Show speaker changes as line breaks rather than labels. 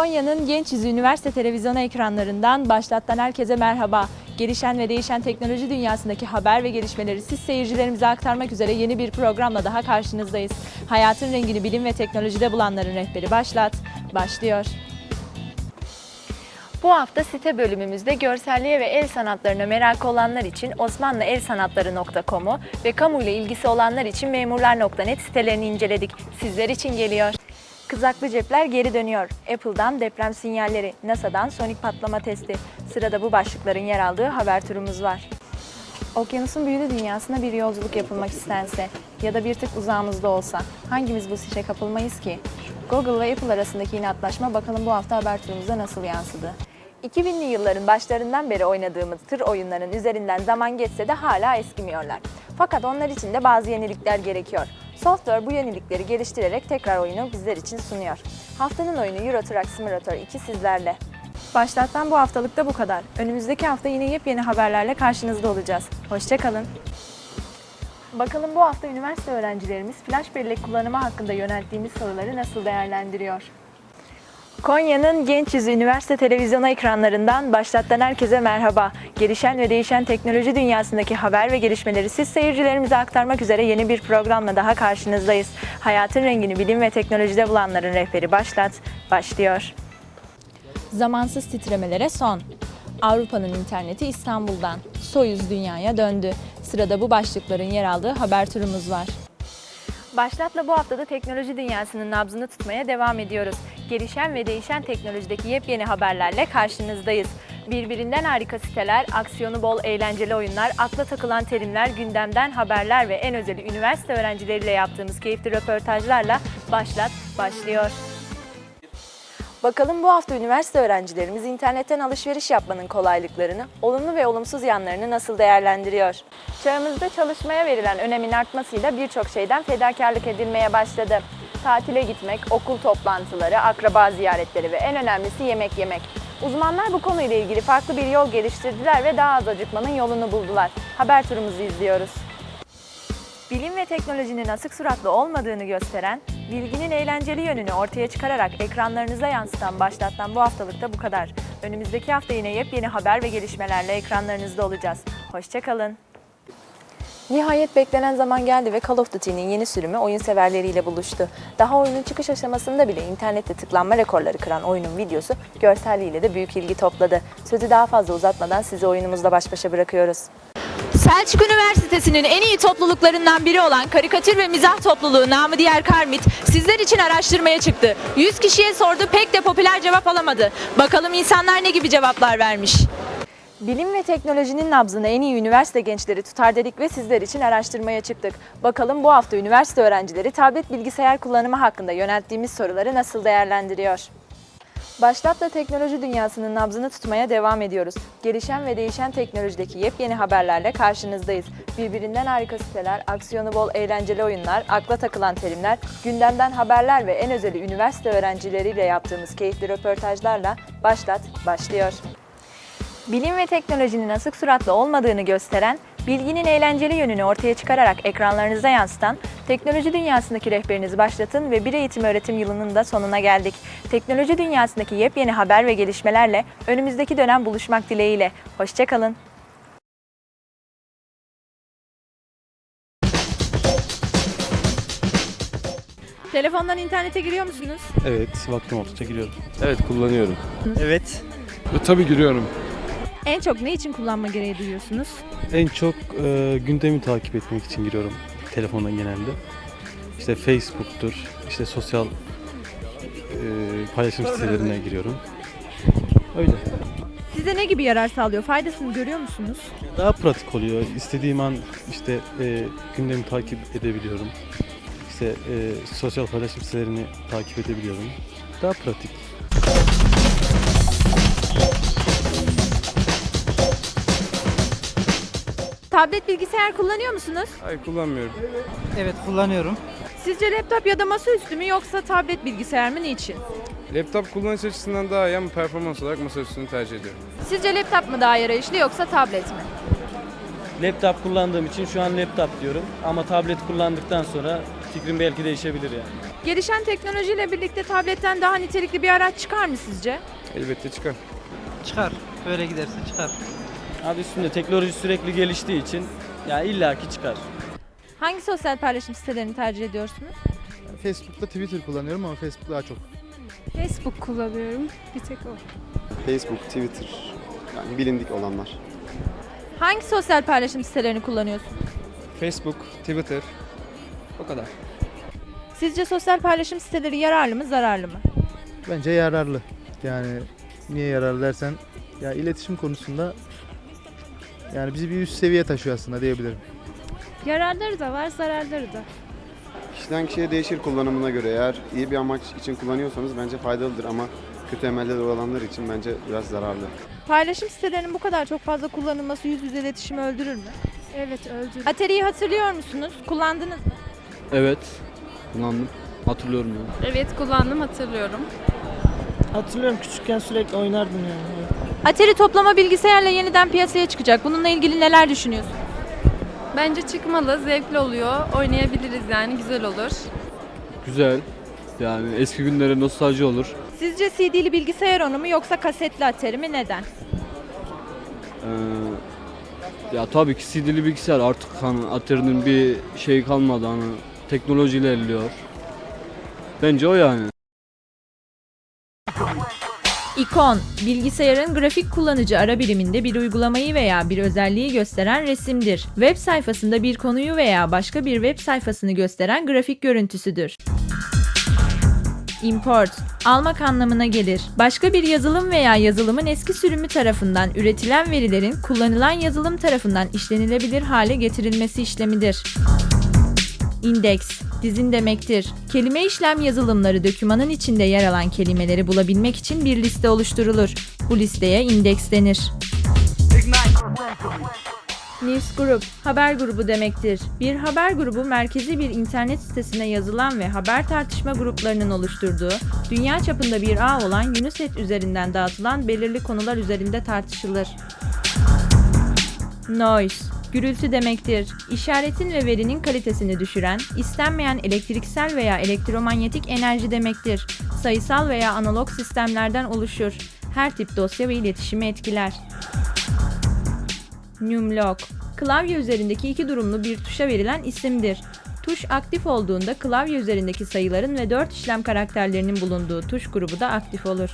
Konya'nın Genç Yüzü Üniversite Televizyonu ekranlarından başlattan herkese merhaba. Gelişen ve değişen teknoloji dünyasındaki haber ve gelişmeleri siz seyircilerimize aktarmak üzere yeni bir programla daha karşınızdayız. Hayatın rengini bilim ve teknolojide bulanların rehberi başlat, başlıyor. Bu hafta site bölümümüzde görselliğe ve el sanatlarına merakı olanlar için osmanlıelsanatları.com'u ve kamuyla ilgisi olanlar için memurlar.net sitelerini inceledik. Sizler için geliyor. Kızaklı cepler geri dönüyor. Apple'dan deprem sinyalleri, NASA'dan sonik patlama testi. Sırada bu başlıkların yer aldığı haber turumuz var. Okyanusun büyülü dünyasına bir yolculuk yapılmak istense ya da bir tık uzağımızda olsa hangimiz bu sihre kapılmayız ki? Google ve Apple arasındaki inatlaşma bakalım bu hafta haber turumuza nasıl yansıdı? 2000'li yılların başlarından beri oynadığımız tır oyunlarının üzerinden zaman geçse de hala eskimiyorlar. Fakat onlar için de bazı yenilikler gerekiyor. Software bu yenilikleri geliştirerek tekrar oyunu bizler için sunuyor. Haftanın oyunu Euro Truck Simulator 2 sizlerle. Başlattan bu haftalıkta bu kadar. Önümüzdeki hafta yine yepyeni haberlerle karşınızda olacağız. Hoşçakalın. Bakalım bu hafta üniversite öğrencilerimiz flash bellek kullanımı hakkında yönelttiğimiz soruları nasıl değerlendiriyor? Konya'nın Genç Yüzü Üniversite Televizyonu ekranlarından başlattan herkese merhaba. Gelişen ve değişen teknoloji dünyasındaki haber ve gelişmeleri siz seyircilerimize aktarmak üzere yeni bir programla daha karşınızdayız. Hayatın rengini bilim ve teknolojide bulanların rehberi başlat, başlıyor. Zamansız titremelere son. Avrupa'nın interneti İstanbul'dan. Soyuz dünyaya döndü. Sırada bu başlıkların yer aldığı haber turumuz var. Başlat'la bu haftada teknoloji dünyasının nabzını tutmaya devam ediyoruz. Gelişen ve değişen teknolojideki yepyeni haberlerle karşınızdayız. Birbirinden harika siteler, aksiyonu bol eğlenceli oyunlar, akla takılan terimler, gündemden haberler ve en özeli üniversite öğrencileriyle yaptığımız keyifli röportajlarla Başlat başlıyor. Bakalım bu hafta üniversite öğrencilerimiz internetten alışveriş yapmanın kolaylıklarını, olumlu ve olumsuz yanlarını nasıl değerlendiriyor? Çağımızda çalışmaya verilen önemin artmasıyla birçok şeyden fedakarlık edilmeye başladı. Tatile gitmek, okul toplantıları, akraba ziyaretleri ve en önemlisi yemek yemek. Uzmanlar bu konuyla ilgili farklı bir yol geliştirdiler ve daha az acıkmanın yolunu buldular. Haber turumuzu izliyoruz. Bilim ve teknolojinin asık suratlı olmadığını gösteren, bilginin eğlenceli yönünü ortaya çıkararak ekranlarınıza yansıtan başlattan bu haftalıkta bu kadar. Önümüzdeki hafta yine yepyeni haber ve gelişmelerle ekranlarınızda olacağız. Hoşçakalın. Nihayet beklenen zaman geldi ve Call of Duty'nin yeni sürümü oyun severleriyle buluştu. Daha oyunun çıkış aşamasında bile internette tıklanma rekorları kıran oyunun videosu görselliğiyle de büyük ilgi topladı. Sözü daha fazla uzatmadan sizi oyunumuzla baş başa bırakıyoruz. Selçuk Üniversitesi'nin en iyi topluluklarından biri olan karikatür ve mizah topluluğu namı diğer Karmit sizler için araştırmaya çıktı. 100 kişiye sordu pek de popüler cevap alamadı. Bakalım insanlar ne gibi cevaplar vermiş? Bilim ve teknolojinin nabzını en iyi üniversite gençleri tutar dedik ve sizler için araştırmaya çıktık. Bakalım bu hafta üniversite öğrencileri tablet bilgisayar kullanımı hakkında yönelttiğimiz soruları nasıl değerlendiriyor? Başlat'la teknoloji dünyasının nabzını tutmaya devam ediyoruz. Gelişen ve değişen teknolojideki yepyeni haberlerle karşınızdayız. Birbirinden harika siteler, aksiyonu bol eğlenceli oyunlar, akla takılan terimler, gündemden haberler ve en özeli üniversite öğrencileriyle yaptığımız keyifli röportajlarla Başlat başlıyor. Bilim ve teknolojinin asık suratlı olmadığını gösteren, bilginin eğlenceli yönünü ortaya çıkararak ekranlarınıza yansıtan, teknoloji dünyasındaki rehberinizi başlatın ve bir eğitim öğretim yılının da sonuna geldik. Teknoloji dünyasındaki yepyeni haber ve gelişmelerle önümüzdeki dönem buluşmak dileğiyle. Hoşçakalın. Telefondan internete giriyor musunuz?
Evet, vaktim oldukça giriyorum.
Evet kullanıyorum.
Evet.
Ve tabii giriyorum.
En çok ne için kullanma gereği duyuyorsunuz?
En çok e, gündemi takip etmek için giriyorum telefondan genelde. İşte Facebook'tur, işte sosyal e, paylaşım sitelerine giriyorum. Öyle.
Size ne gibi yarar sağlıyor? Faydasını görüyor musunuz?
Daha pratik oluyor. İstediğim an işte e, gündemi takip edebiliyorum. İşte e, sosyal paylaşım sitelerini takip edebiliyorum. Daha pratik.
Tablet bilgisayar kullanıyor musunuz?
Hayır kullanmıyorum.
Evet kullanıyorum.
Sizce laptop ya da masaüstü mü yoksa tablet bilgisayar mı niçin?
Laptop kullanış açısından daha iyi ama performans olarak masaüstünü tercih ediyorum.
Sizce laptop mu daha yarayışlı yoksa tablet mi?
Laptop kullandığım için şu an laptop diyorum. Ama tablet kullandıktan sonra fikrim belki değişebilir yani.
Gelişen teknolojiyle birlikte tabletten daha nitelikli bir araç çıkar mı sizce?
Elbette çıkar.
Çıkar. Böyle giderse çıkar.
Adı üstünde teknoloji sürekli geliştiği için ya illaki çıkar.
Hangi sosyal paylaşım sitelerini tercih ediyorsunuz?
Facebook'ta Twitter kullanıyorum ama Facebook daha çok.
Facebook kullanıyorum. Bir tek o.
Facebook, Twitter yani bilindik olanlar.
Hangi sosyal paylaşım sitelerini kullanıyorsunuz?
Facebook, Twitter. O kadar.
Sizce sosyal paylaşım siteleri yararlı mı, zararlı mı?
Bence yararlı. Yani niye yararlı dersen ya iletişim konusunda yani bizi bir üst seviye taşıyor aslında diyebilirim.
Yararları da var, zararları da.
Kişiden kişiye değişir kullanımına göre. Eğer iyi bir amaç için kullanıyorsanız bence faydalıdır ama kötü emeller olanlar için bence biraz zararlı.
Paylaşım sitelerinin bu kadar çok fazla kullanılması yüz yüze iletişimi öldürür mü?
Evet öldü.
Atari'yi hatırlıyor musunuz? Kullandınız mı?
Evet. Kullandım. Hatırlıyorum yani.
Evet kullandım hatırlıyorum.
Hatırlıyorum küçükken sürekli oynardım yani.
Atari toplama bilgisayarla yeniden piyasaya çıkacak. Bununla ilgili neler düşünüyorsunuz?
Bence çıkmalı, zevkli oluyor. Oynayabiliriz yani, güzel olur.
Güzel. Yani eski günlere nostalji olur.
Sizce CD'li bilgisayar onu mu yoksa kasetli Atari mi? Neden?
Ee, ya tabii ki CD'li bilgisayar artık hani Atari'nin bir şey kalmadı hani teknoloji ilerliyor. Bence o yani.
İkon, bilgisayarın grafik kullanıcı ara biriminde bir uygulamayı veya bir özelliği gösteren resimdir. Web sayfasında bir konuyu veya başka bir web sayfasını gösteren grafik görüntüsüdür. Import, almak anlamına gelir. Başka bir yazılım veya yazılımın eski sürümü tarafından üretilen verilerin kullanılan yazılım tarafından işlenilebilir hale getirilmesi işlemidir. İndeks, dizin demektir. Kelime işlem yazılımları dokümanın içinde yer alan kelimeleri bulabilmek için bir liste oluşturulur. Bu listeye indeks denir. Newsgroup, haber grubu demektir. Bir haber grubu merkezi bir internet sitesine yazılan ve haber tartışma gruplarının oluşturduğu, dünya çapında bir ağ olan Usenet üzerinden dağıtılan belirli konular üzerinde tartışılır. Noise, gürültü demektir. İşaretin ve verinin kalitesini düşüren, istenmeyen elektriksel veya elektromanyetik enerji demektir. Sayısal veya analog sistemlerden oluşur. Her tip dosya ve iletişimi etkiler. Numlock, klavye üzerindeki iki durumlu bir tuşa verilen isimdir. Tuş aktif olduğunda klavye üzerindeki sayıların ve 4 işlem karakterlerinin bulunduğu tuş grubu da aktif olur.